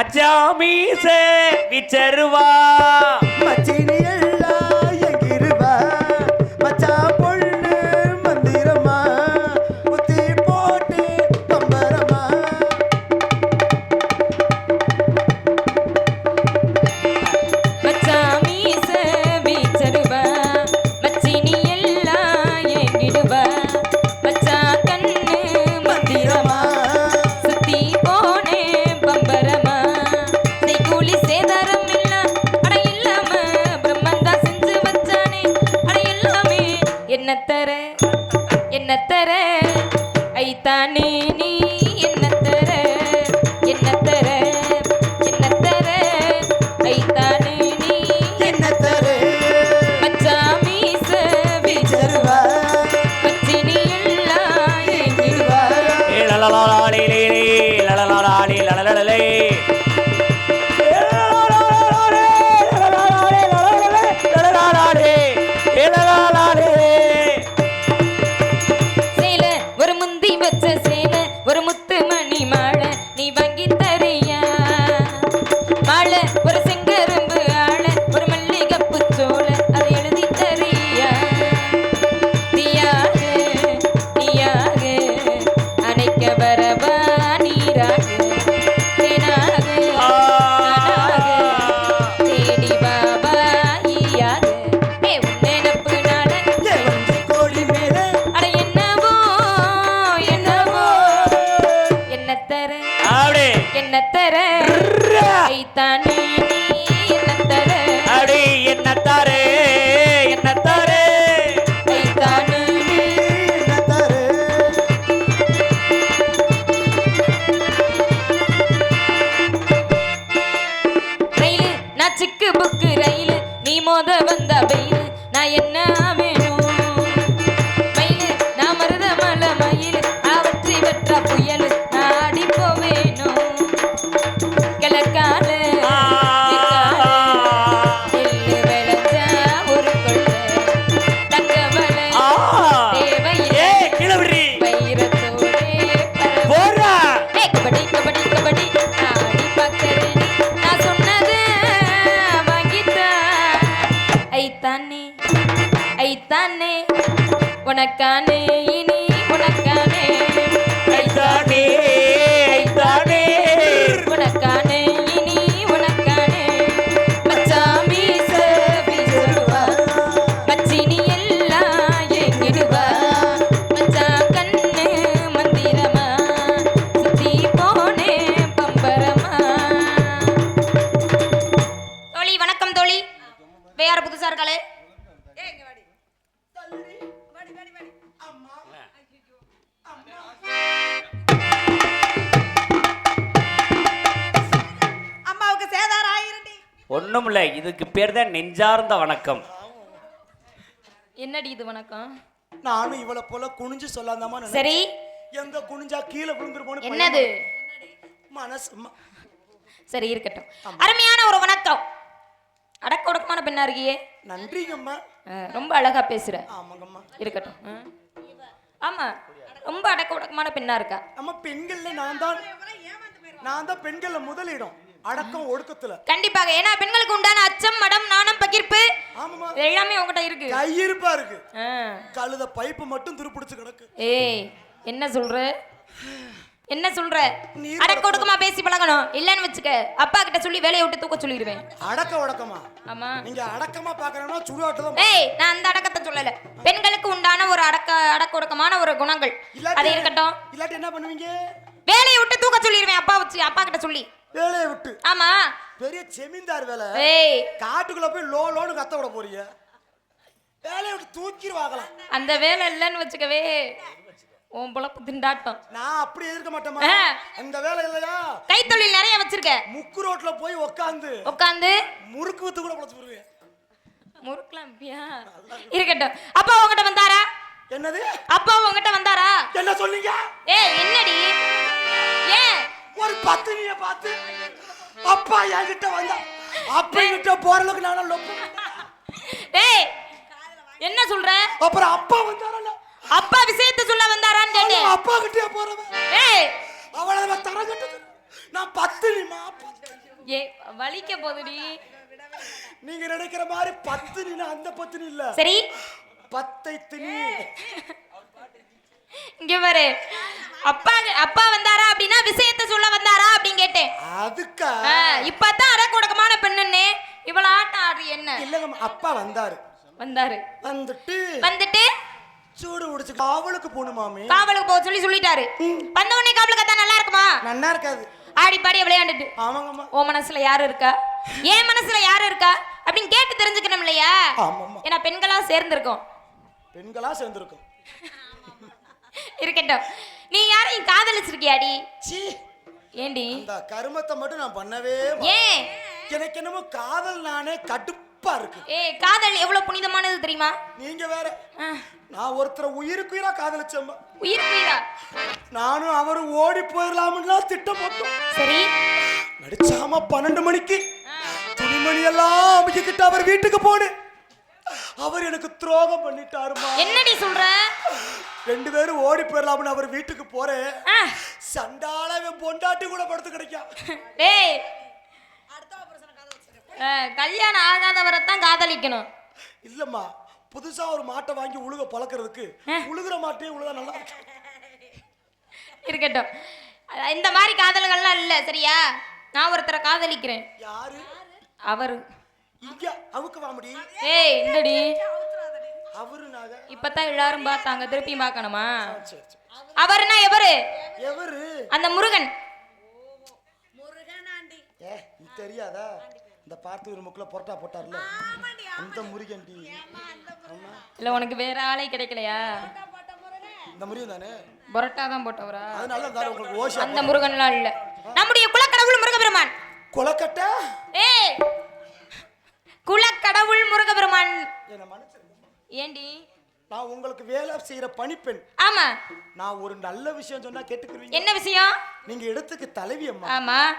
மச்சாமீச விச்சருவா. மச்சினி என்ன தர? என்ன தர? ஐத்தானே நீ ஐத்தானே உனக்கானே? ஒண்ணுமில்ல இதுக்கு பேர் தான் நெஞ்சார்ந்த வணக்கம். என்னடி இது வணக்கம்? நானும் இவளை போல குனிஞ்சு சொல்லாதாமா சரி. எங்க குனிஞ்சா கீழே விழுந்துருப்போன்னு என்னது? மனசு சரி இருக்கட்டும். அருமையான ஒரு வணக்கம். அடக்க ஒடுக்கமான பெண்ணா இருக்கியே. நன்றிங்கம்மா. அஹ், ரொம்ப அழகா பேசுற. ஆமாங்கம்மா. இருக்கட்டும். ஆமா ரொம்ப அடக்க ஒடுக்கமான பெண்ணா இருக்கா? நம்ம பெண்கள்ல நான் தான் நான் தான் பெண்கள்ல முதலிடம். அடக்கம் ஒடுக்கத்துல. கண்டிப்பாக. ஏன்னா பெண்களுக்கு உண்டான அச்சம் மடம் நாணம் பகிர்ப்பு ஆமாமா எல்லாமே உங்ககிட்ட இருக்கு. கையிருப்பா இருக்கு. கழுத பைப்பு மட்டும் துருப்பிடிச்சு கிடக்கு. ஏய் என்ன சொல்ற? என்ன சொல்ற? அடக்க ஒடுக்கமா பேசி பழகணும். இல்லன்னு வச்சுக்க. அப்பா கிட்ட சொல்லி வேலையை விட்டு தூக்க சொல்லிடுவேன். அடக்க ஒடக்கமா? ஆமா. நீங்க அடக்கமா பாக்கறேன்னா சுடுகாட்டு தான் ஏய் நான் அந்த அடக்கத்தை சொல்லல. பெண்களுக்கு உண்டான ஒரு அடக்க அடக்க ஒடுக்கமான ஒரு குணங்கள். அது இருக்கட்டும். இல்லாட்டி என்ன பண்ணுவீங்க? வேலையை விட்டு தூக்க சொல்லிடுவேன். அப்பா வச்சு அப்பா கிட்ட சொல்லி. வேலையை விட்டு. ஆமா. பெரிய செமிந்தார் வேலை. காட்டுக்குள்ள போய் லோ லோன்னு கத்த விட போறீங்க. வேலையை விட்டு தூக்கிடுவாங்களாம் அந்த வேலை இல்லைன்னு வச்சுக்கவே உன் பொழப்பு திண்டாட்டம். நான் அப்படி எதிர்க்க மாட்டேமா. அந்த வேலை இல்லையா? கைத்தொழில் நிறைய வச்சிருக்க. முக்கு ரோட்ல போய் உக்காந்து உட்காந்து முறுக்கு வித்து கூட பொழைச்சு போடுவேன். முறுக்கலாம் இருக்கட்டும். அப்பா உங்ககிட்ட வந்தாரா? என்னது? அப்பா உங்ககிட்ட வந்தாரா? என்ன சொன்னீங்க? ஏய் என்னடி? ஏன்? ஒரு பத்தினிய பார்த்து. அப்பா என்கிட்ட வந்தா. அப்பா கிட்ட போற அளவுக்கு நானும் லொப்பு டேய் என்ன சொல்ற? அப்புறம் அப்பா வந்தாரல்ல. அப்பா விஷயத்தை சொல்ல வந்தாரான்னு கேட்டேன். அப்பா கிட்டே போறவன். ஏய். அவளை நான் தர கட்டது. நான் பத்தினிமா ஏ வலிக்க போகுதுடி. நீங்க நினைக்கிற மாதிரி பத்தினினா அந்த பத்தினி இல்ல. சரி. பத்தை தினி இங்க பாரு. அப்பா அப்பா வந்தாரா அப்படின்னா விஷயத்தை சொல்ல வந்தாரா அப்படின்னு கேட்டேன். அதுக்கா? இப்பதான் அடக்குடக்கமான பெண்ணுன்னு. இவ்வளவு ஆட்டம் ஆடுறி என்ன? இல்லங்க அப்பா வந்தாரு. வந்தாரு. வந்துட்டு வந்துட்டு சூடு உடிச்சு அவளுக்கு போகணுமாமே காவலுக்கு போக சொல்லி சொல்லிட்டாரு. வந்த உடனே காவலுக்கு கத்தா நல்லா இருக்குமா? நன்னா இருக்காது. ஆடி பாடி விளையாண்டுட்டு. ஆமாங்கம்மா. உன் மனசுல யாரு இருக்கா? என் மனசுல யாரு இருக்கா? அப்படின்னு கேட்டு தெரிஞ்சுக்கணும் இல்லையா? ஏன்னா பெண்களா சேர்ந்திருக்கோம். பெண்களா சேர்ந்திருக்கும். இருக்கட்டும். நீ யாரையும் காதலிச்சிருக்கியாடி? ஏண்டி? இந்த கருமத்தை மட்டும் நான் பண்ணவே. ஏன் எனக்கு என்னமோ காதல் நானே கடுப்பா இருக்கு. ஏய் காதல் எவ்வளவு புனிதமானது தெரியுமா? நீங்க வேற. நான் ஒருத்தரை உயிருக்கு உயிரா காதலிச்சேம்மா உயிர் உயிரா நானும் அவரும் ஓடி போயிடலாம்லாம் திட்டம் போட்டோம். சரி. நடிச்சாம பன்னெண்டு மணிக்கு துணிமணி எல்லாம் அமைக்கிட்டு அவர் வீட்டுக்கு போடு அவர் எனக்கு துரோகம் பண்ணிட்டாருமா. என்னடி சொல்ற? ரெண்டு பேரும் ஓடி போயிடலாம்னு அவர் வீட்டுக்கு போறேன் சண்டால பொண்டாட்டி கூட படுத்து கிடைக்கா டேய். கல்யாணம் ஆகாதவரைத்தான் காதலிக்கணும். இல்லம்மா புதுசா ஒரு மாட்டை வாங்கி உழுக பழக்கிறதுக்கு உழுகுற மாட்டையே உழுதா நல்லா இருக்கு இருக்கட்டும். இந்த மாதிரி காதல்கள்லாம் இல்ல சரியா? நான் ஒருத்தரை காதலிக்கிறேன். யாரு? அவரு. இங்க அவுக்கு வாமுடி. ஏய் இந்தடி. அவரு நாக இப்பதான் எல்லாரும் பார்த்தாங்க. திருப்பி பார்க்கணுமா? அவருனா எவரு? எவரு? அந்த முருகன். ஏ தெரியாதா? இந்த பார்த்து ஒரு முக்கில் பொரோட்டா போட்டார்ல. அந்த முருகன்டி ஆமா. இல்ல உனக்கு வேற ஆளே கிடைக்கலையா? இந்த முருகன் தானே? பரோட்டா தான் போட்டவரா? அதனால தான் உங்களுக்கு ஓஷா அந்த முருகன்லாம் இல்ல. நம்முடைய குலக்கடவுள் முருகபெருமான். கொலக்கட்டை? ஏய்! குலக்கடவுள் முருகபெருமான். என்ன மன்னிச்சிருங்க ஏண்டி? நான் உங்களுக்கு வேலை செய்யற பணிப்பெண். ஆமா. நான் ஒரு நல்ல விஷயம் சொன்னா கேட்டுக்குருவீங்க. என்ன விஷயம்? நீங்க இடத்துக்கு தலைவி அம்மா. ஆமா.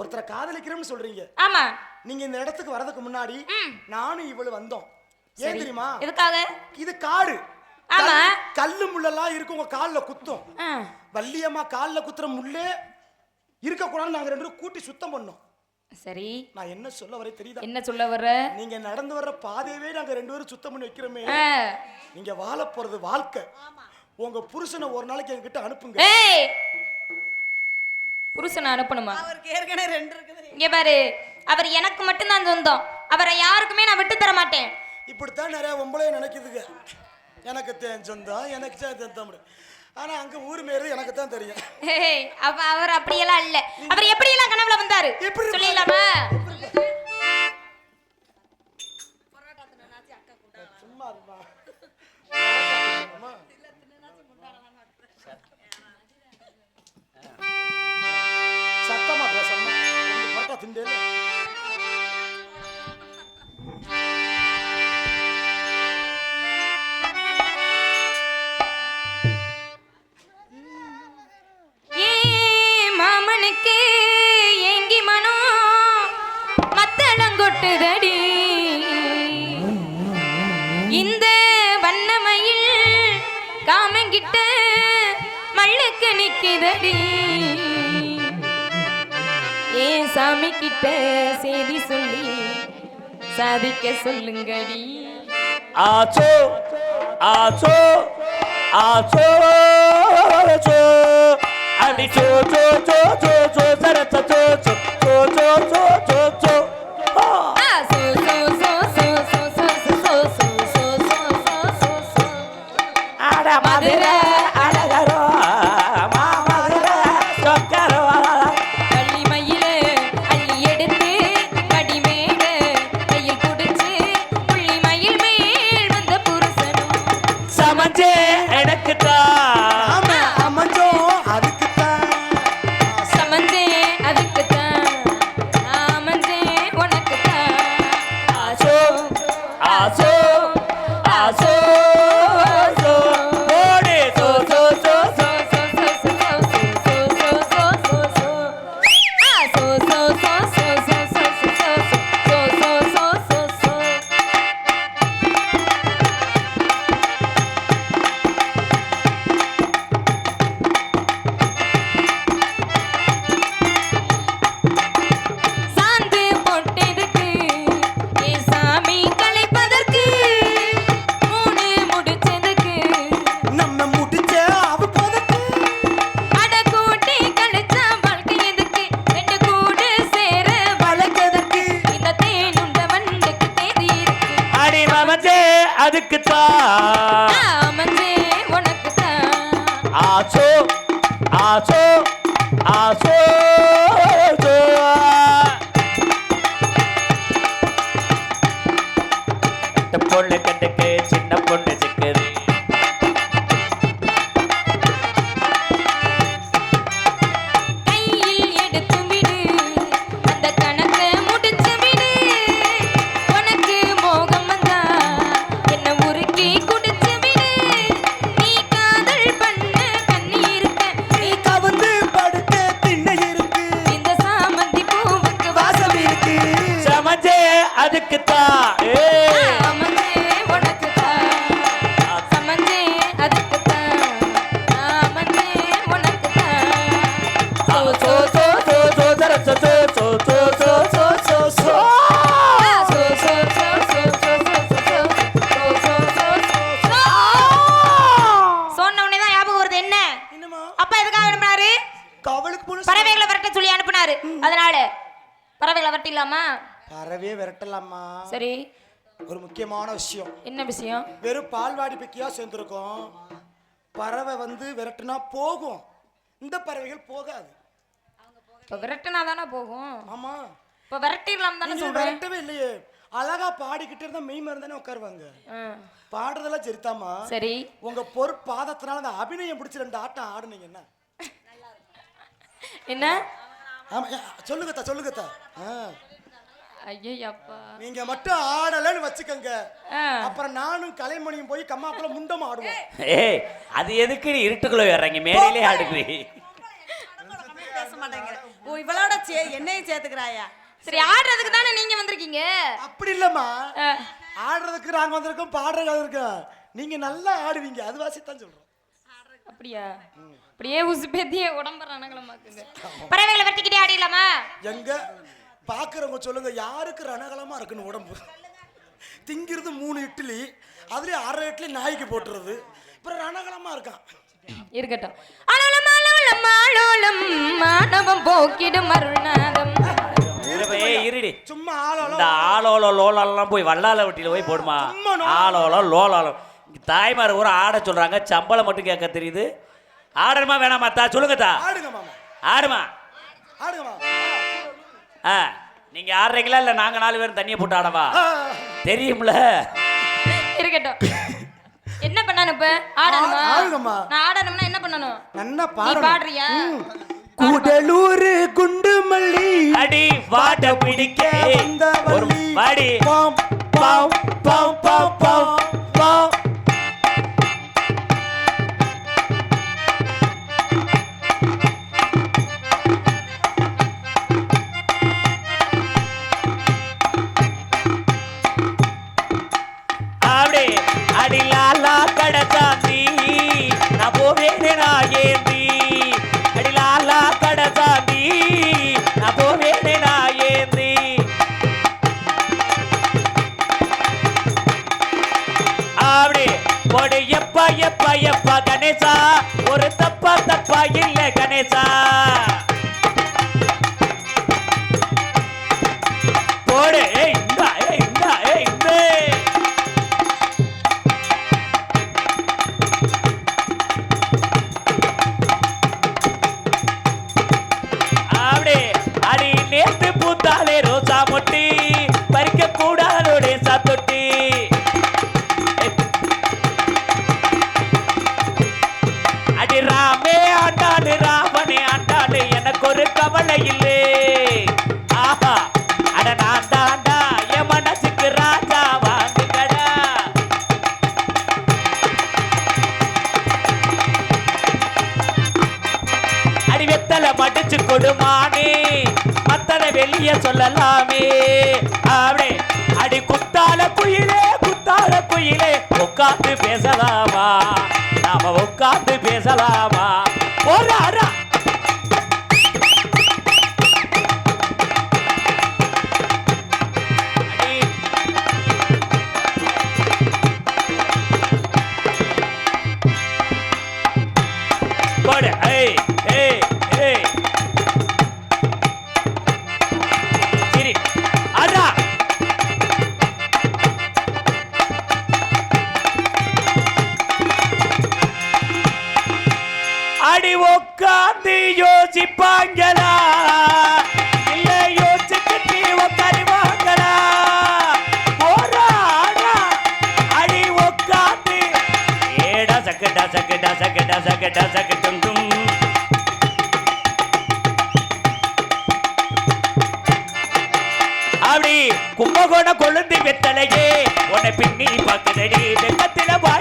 ஒருத்தரை காதலிக்கிறோம்னு சொல்றீங்க. ஆமா. நீங்க இந்த இடத்துக்கு வரதுக்கு முன்னாடி. நானும் இவளு வந்தோம். ஏன் தெரியுமா? எதுக்காக? இது காடு. ஆமா. கல்- கல்லு முள்ளெல்லாம் இருக்கு உங்க கால்ல குத்தும். வள்ளியம்மா கால்ல குத்துற முள்ளே இருக்கக்கூடாதுன்னு நாங்க ரெண்டு பேரும் கூட்டி சுத்தம் பண்ணோம். சரி. நான் என்ன சொல்ல வரே தெரியுதா? என்ன சொல்ல வர்ற? நீங்க நடந்து வர்ற பாதையவே நாங்க ரெண்டு பேரும் சுத்தம் பண்ணி வைக்கிறோமே. நீங்க வாழ போறது வாழ்க்கை. உங்க புருஷனை ஒரு நாளைக்கு என்கிட்ட அனுப்புங்க. ஏய்! புருஷனை அனுப்பணுமா? அவருக்கு ஏற்கனவே ரெண்டு இருக்குது. இங்க பாரு. அவர் எனக்கு மட்டும்தான் சொந்தம். அவரை யாருக்குமே நான் விட்டு தர மாட்டேன். இப்படித்தான் நிறைய பொம்பளைய நினைக்குதுங்க. எனக்கு தேன் சொந்தம் எனக்கு தான் சொந்தம் ஆனா அங்க ஊர் மேரு எனக்கு தான் தெரியும் ஏய், அப்ப அவர் அப்படியெல்லாம் இல்ல. அவர் எப்படியெல்லாம் கனவுல வந்தாரு? எப்படி இருப்பாரு? சொல்லிடலாமா? சாதிக்க சொல்லுங்கடி. ஆச்சோ ஆச்சோ ஆச்சோ சோ அடி சோ சோ சோ சோ சோ சரச்ச சோ சோ சோ சோ. அனுப்புனாரு அதனால பறவைகளை வரட்டிலாமா பறவையே விரட்டலாமா? சரி. ஒரு முக்கியமான விஷயம். என்ன விஷயம்? வெறும் பால்வாடி பிக்கியா சேர்ந்துருக்கோம். பறவை வந்து விரட்டுனா போகும். இந்த பறவைகள் போகாது. இப்போ விரட்டினா தானே போகும்? ஆமா. இப்போ விரட்டிடலாம் தானே சொல்றேன். விரட்டவே இல்லையே. அழகா பாடிக்கிட்டு இருந்தா மெய் மருந்தானே உட்காருவாங்க. பாடுறதெல்லாம் சரிதாம்மா. சரி. உங்க பொறுப்பாதத்தினால அந்த அபிநயம் பிடிச்சி ரெண்டு ஆட்டம் ஆடுனீங்க என்ன? என்ன? ஆமா சொல்லுங்கத்தா சொல்லுங்கத்தா ஐயப்பா நீங்க மட்டும் ஆடலைன்னு வச்சுக்கோங்க. அப்புறம் நானும் கலைமணியும் போய் கம்மாக்குள்ள முண்டம் ஆடுவோம். ஏய் அது எதுக்கு நீ இருட்டுக்குள்ள வர்றீங்க? மேடையிலே அடுக்குறீ பேச மாட்டேங்கிற ஓ இவளோட சே என்னையும் சேர்த்துக்கிறாயா? சரி ஆடுறதுக்கு தானே நீங்க வந்திருக்கீங்க? அப்படி இல்லம்மா. ஆடுறதுக்கு நாங்க வந்திருக்கோம் பாடுறதுக்கு வந்திருக்கோம் நீங்க நல்லா ஆடுவீங்க அது வாசித்தான் சொல்றோம். அப்படியா? அப்படியே உசு பேத்திய உடம்பு ரணகலமாக்குங்க. பறவைகளை விரட்டிக்கிட்டே ஆடிடலாமா? எங்க? பாக்குறவங்க சொல்லுங்க யாருக்கு ரணகலமா இருக்குன்னு உடம்பு? திங்கிறது மூணு இட்லி அதுலயும் அரை இட்லி நாய்க்கு போட்டுறது அப்புறம் ரணகலமா இருக்கான். இருக்கட்டும். அலோலம் அலோலம் அலோலம் மாணவம் போக்கிடும் அருள்நாதம். இருவே இருடி. சும்மா ஆளாளோ இந்த ஆளோல லோலாலாம் போய் வல்லால வட்டியில போய் போடுமா? சும்மா நோ- ஆளோல லோலாலம் தாய்மார் ஊர ஆட சொல்றாங்க. சம்பளம் மட்டும் கேட்க தெரியுது. ஆடணுமா வேணாமா தா? சொல்லுங்க தா. ஆடுங்க மாமா. ஆடுமா? ஆ நீங்க ஆடுறீங்களா இல்ல நாங்க நாலு பேரும் தண்ணியை போட்டு ஆடவா? தெரியும்ல. இருக்கட்டும். என்ன பண்ணணும் இப்ப? ஆடணுமா. நான் ஆடணும்னா என்ன பண்ணணும்? நன்னா நீ பாடணும். பாடுறியா? கூடலூர் குண்டுமல்லி அடி வாட்ட பிடிக்க. வந்த ஒரு வள்ளி. வாடி. பாம், பாவ் பாவ் गणेशा। சொல்லலாமே. அவனே அடி குத்தால குயிலே குத்தால குயிலே உட்காந்து பேசலாமா? நாம உட்காந்து பேசலாமா? யோசிப்பாங்களா? சக்கடா சக்கடா சக்கடா சக்கட்டும் டும் அப்படி கும்பகோண கொழுந்து வெத்தலையே உன பின்னி பாக்குதடி வெக்கத்தில வாழ்ச்ச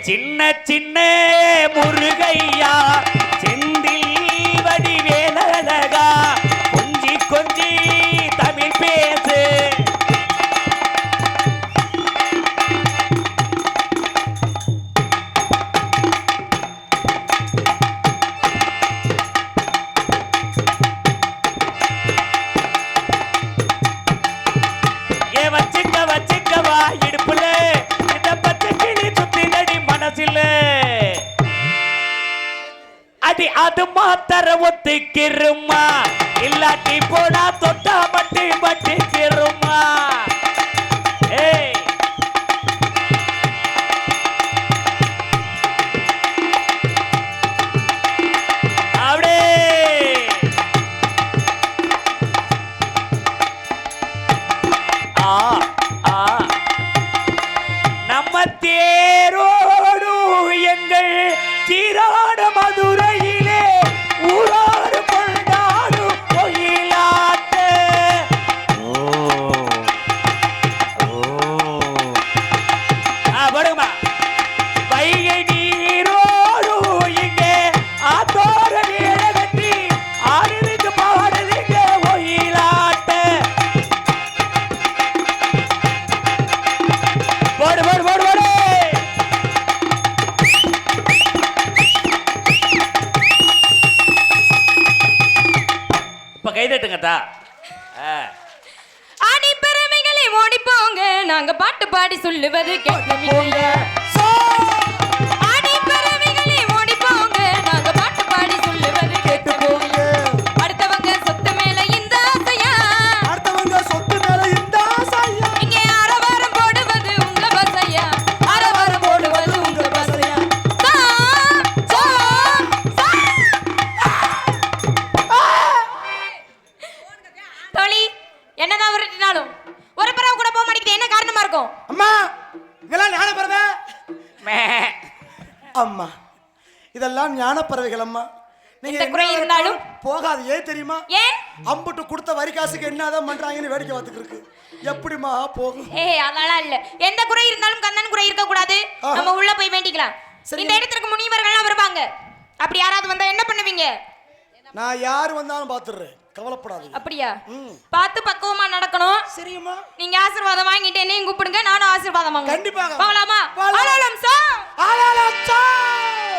சின்ன சின்ன முருகையா ஒத்துக்கிருமா? இல்லாட்டி போனா ஆ. ஆடி பறவைகளை ஓடி போங்க. நாங்க பாட்டு பாடி சொல்லுவது கேட்கவில்லை. விரட்டினாலும் ஒரு பறவை கூட போக மாட்டேங்குது. என்ன காரணமா இருக்கும்? அம்மா இதெல்லாம் ஞான பறவை மே. அம்மா இதெல்லாம் ஞான பறவைகள் அம்மா. நீங்க குறை இருந்தாலும்? போகாது. ஏன் தெரியுமா? ஏன்? அம்புட்டு கொடுத்த வரி காசுக்கு என்னதான் பண்றாங்கன்னு வேடிக்கை இருக்கு. எப்படிம்மா போகும்? ஏய் அதெல்லாம் இல்ல. எந்த குறை இருந்தாலும் கந்தன் குறை இருக்க கூடாது. நம்ம உள்ள போய் வேண்டிக்கலாம். சரி. இந்த இடத்திற்கு முனிவர்கள்லாம் வருவாங்க. அப்படி யாராவது வந்தா என்ன பண்ணுவீங்க? நான் யார் வந்தாலும் பார்த்துடுறேன். கவலைப்படாதீங்க. அப்படியா? பார்த்து பக்குவமா நடக்கணும். சரிம்மா. நீங்க ஆசீர்வாதம் வாங்கிட்டு என்னையும் கூப்பிடுங்க நானும் ஆசீர்வாதம் வாங்க. கண்டிப்பாக. போகலாமா ஆலாலம் சாங் ஆலாலம் சாங்